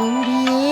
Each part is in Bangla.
Oh, yeah.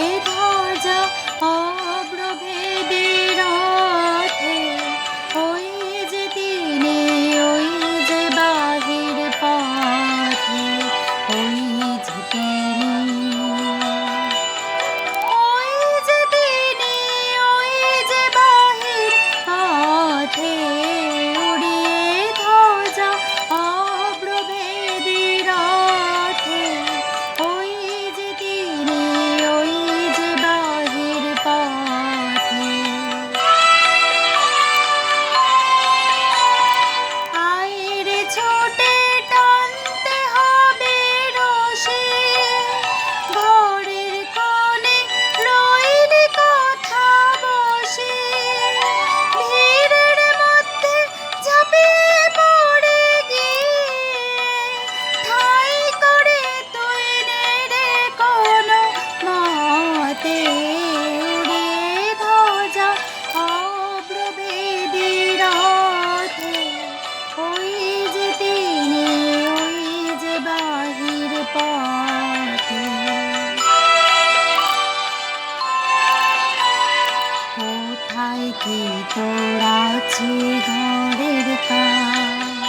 কি পোড়াচ্ছে ঘরের কাজ?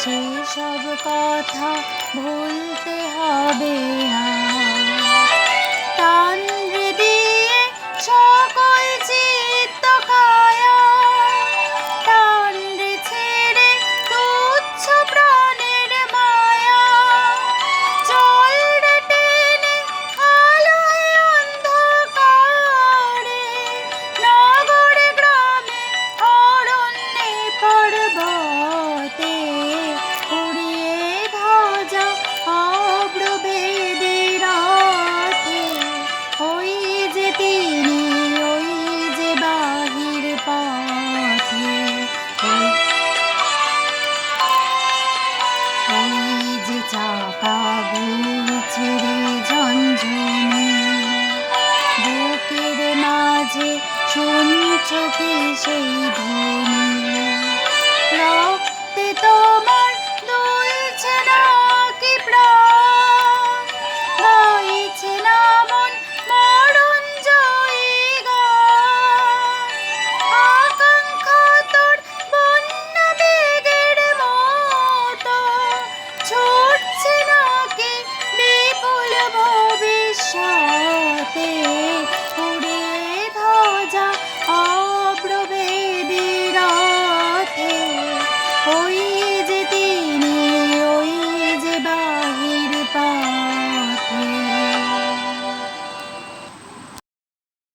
সেসব কথা ভুলতে হবে